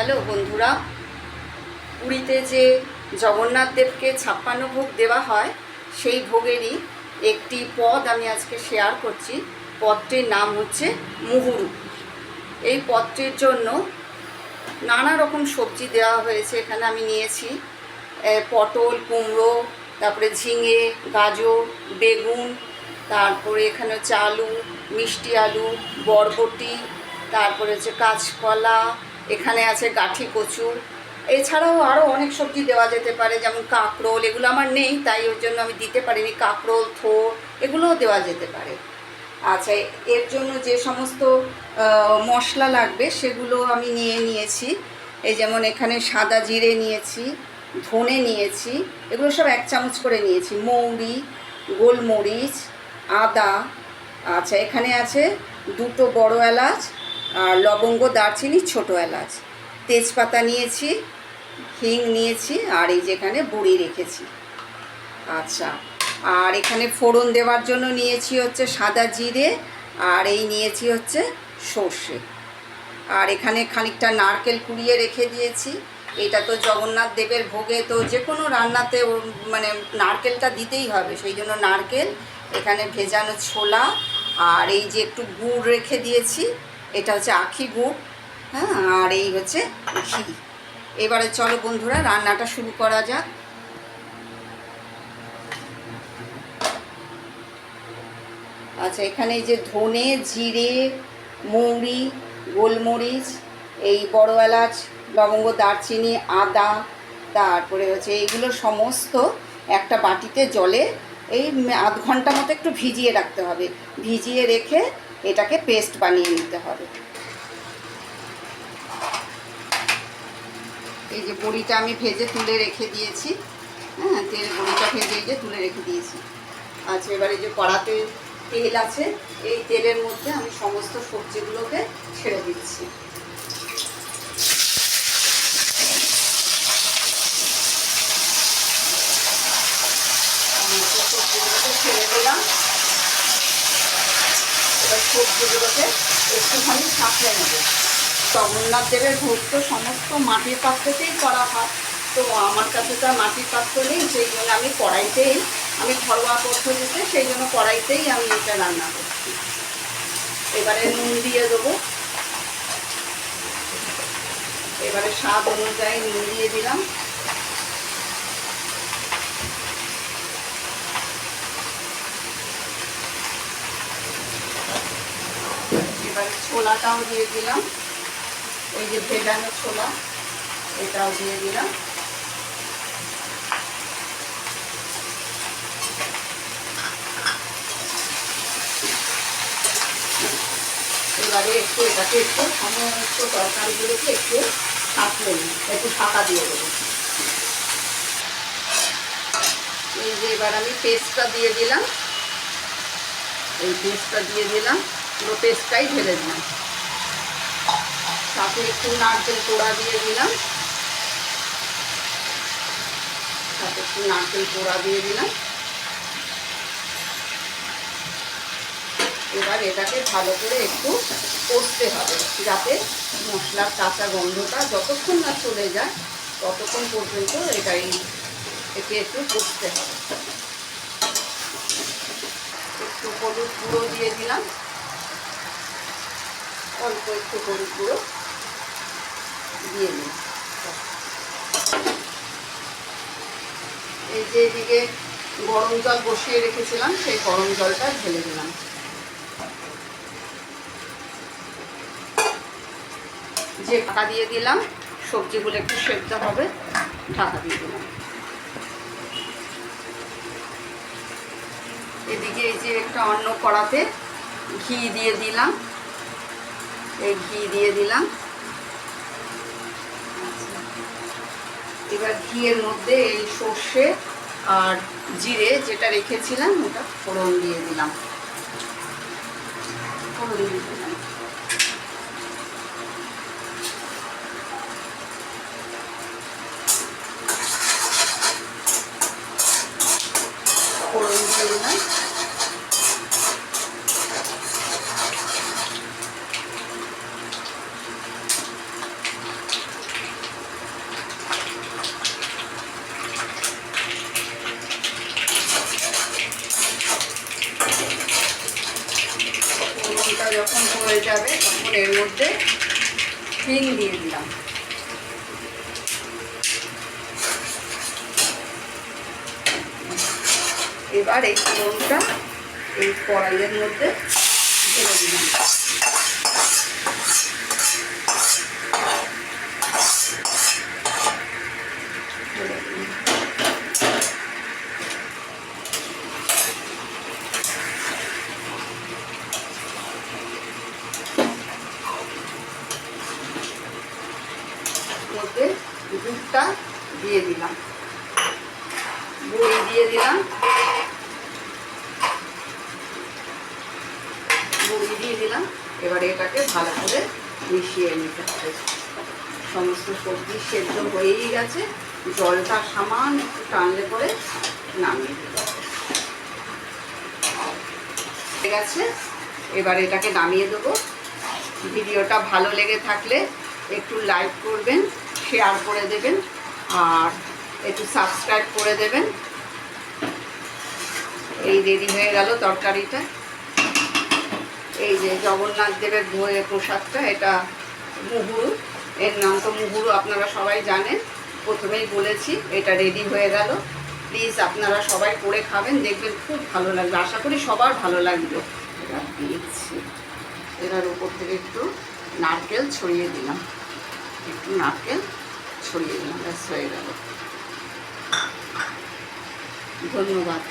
Hello বন্ধুরা, পুরীতে যে জগন্নাথ দেবকে ছাপ্পান্ন ভোগ দেওয়া হয়, সেই ভোগেরই একটি পদ আমি আজকে শেয়ার করছি। পদটির নাম হচ্ছে মুহুরু। এই পদটির জন্য নানা রকম সবজি দেওয়া হয়েছে, এখানে আমি নিয়েছি পটল, কুমড়ো, তারপরে ঝিঙে, গাজর, বেগুন, তারপরে এখানে হচ্ছে আলু, মিষ্টি আলু, বরবটি, তারপরে হচ্ছে কাঁচকলা এখানে আছে গাঠি কচু। এছাড়াও আরও অনেক সবজি দেওয়া যেতে পারে, যেমন কাঁকরোল, এগুলো আমার নেই, তাই ওর জন্য আমি দিতে পারিনি। কাঁকরোল, থোর, এগুলোও দেওয়া যেতে পারে। আচ্ছা এর জন্য যে সমস্ত মশলা লাগবে, সেগুলো আমি নিয়ে নিয়েছি। এই যেমন এখানে সাদা জিরে নিয়েছি, ধনে নিয়েছি, এগুলো সব এক চামচ করে নিয়েছি। মৌরি, গোলমরিচ, আদা। আচ্ছা এখানে আছে দুটো বড় এলাচ লবঙ্গ, দারচিনি, ছোটো এলাচ। তেজপাতা নিয়েছি, হিং নিয়েছি, আর এই যেখানে বুড়ি রেখেছি। আচ্ছা আর এখানে ফোড়ন দেওয়ার জন্য নিয়েছি হচ্ছে সাদা জিরে, আর এই নিয়েছি হচ্ছে সর্ষে। আর এখানে খানিকটা নারকেল কুড়িয়ে রেখে দিয়েছি। এটা তো জগন্নাথ দেবের ভোগে, তো যে কোনো রান্নাতে মানে নারকেলটা দিতেই হবে। সেই জন্য নারকেল, এখানে ভেজানো ছোলা, আর এই যে একটু গুড় রেখে দিয়েছি এটা হচ্ছে আখি গুড় হ্যাঁ আর এই হচ্ছে ঘি। এবারে চলো বন্ধুরা, রান্নাটা শুরু করা যাক। আচ্ছা এখানে যে ধনে, জিরে, মৌরি, গোলমরিচ, এই বড় এলাচ, লবঙ্গ, দারচিনি, আদা, তারপরে হচ্ছে এইগুলো সমস্ত একটা বাটিতে জলে এই আধ ঘণ্টা মতো একটু ভিজিয়ে রাখতে হবে। ভিজিয়ে রেখে এটাকে পেস্ট বানিয়ে নিতে হবে। এই যে বড়িটা আমি ভেজে তুলে রেখে দিয়েছি। হ্যাঁ তেল বড়িটা ভেজে এই যে তুলে রেখে দিয়েছি। আচ্ছা এবারে যে কড়াতে তেল আছে, এই তেলের মধ্যে আমি সমস্ত সবজিগুলোকে ছেড়ে দিচ্ছি সমস্ত সবজিগুলোকে ছেড়ে দিলাম। এবার সবজিগুলোকে একটুখানি ছাঁকড়ে নেব। জগন্নাথ দেবের ভোগ তো সমস্ত মাটির পাত্রতেই করা হয় তো আমার কাছে তো মাটির পাত্র নেই, সেই জন্য আমি কড়াইতেই, আমি ঘরোয়া পদ্ধতিতে সেই জন্য কড়াইতেই আমি এটা রান্না করছি। এবারে নুন দিয়ে দেবো। এবারে স্বাদ অনুযায়ী নুন দিয়ে দিলাম এবারে ছোলাটাও দিয়ে দিলাম। এই যে ভেজানো ছোলা, এটাও দিয়ে দিলাম। এবারে একটু এটাকে একটু সমস্ত তরকারিগুলোকে একটু নিই, একটু ফাঁকা দিয়ে দেবো। এই যে এবার আমি পেস্টটা দিয়ে দিলাম। এই পেস্টটা দিয়ে দিলাম। পুরো পেস্টটাই ঢেলে দিলাম। সাথে একটু নারকেল কোড়া দিয়ে দিলাম। সাথে একটু নারকেল কোড়া দিয়ে দিলাম। এবার এটাকে ভালো করে একটু কষতে হবে, যাতে মশলার কাঁচা গন্ধটা যতক্ষণ না চলে যায়, ততক্ষণ পর্যন্ত এটাই একে একটু কষতে হবে। একটু হলুদ গুঁড়ো দিয়ে দিলাম। অল্প একটু হলুদ গুঁড়ো দিয়ে নিই এই যে এদিকে গরম জল বসিয়ে রেখেছিলাম, সেই গরম জলটা ঢেলে দিলাম। যে ঢাকা দিয়ে দিলাম, সবজিগুলো একটু সেদ্ধ হবে, ঢাকা দিয়ে দিলাম। এদিকে এই যে একটা অন্য কড়াতে ঘি দিয়ে দিলাম। এই ঘি দিয়ে দিলাম। এবার ঘিয়ের মধ্যে এই সর্ষে আর জিরে যেটা রেখেছিলাম, ওটা ফোড়ন দিয়ে দিলাম। ফোড়ন দিয়ে দিলাম। ফোড়ন দিয়ে দিলাম যখন হয়ে যাবে, তখন এর মধ্যে হিং দিয়ে দিলাম। এবার এই ফোড়নটা এই কড়াইয়ের মধ্যে ঢেলে দিলাম ঢেলে দিলাম। মধ্যে দুধটা দিয়ে দিলাম। বড়ি দিয়ে দিলাম। বড়ি দিয়ে দিলাম। এবার এটাকে ভালো করে মিশিয়ে নিতে হবে। সমস্ত সবজি সেদ্ধ হয়েই গেছে। জলটা সামান একটু টানলে পরে নামিয়ে দিতে হয়ে গেছে। এবার এটাকে নামিয়ে দেবো। ভিডিওটা ভালো লেগে থাকলে একটু লাইক করবেন। শেয়ার করে দেবেন আর একটু সাবস্ক্রাইব করে দেবেন। এই রেডি হয়ে গেল তরকারিটা। এই যে জগন্নাথ দেবের ভোয়ে প্রসাদটা, এটা মুহুরু। এর নাম তো মুহুরু, আপনারা সবাই জানেন। প্রথমেই বলেছি, এটা রেডি হয়ে গেল। প্লিজ আপনারা সবাই করে খাবেন, দেখবেন খুব ভালো লাগবে। আশা করি সবার ভালো লাগবে এটা দিয়েছি এটার উপর থেকে একটু নারকেল ছড়িয়ে দিলাম। একটু নারকেল ছড়িয়ে দিলাম ব্যাস হয়ে গেল। ধন্যবাদ।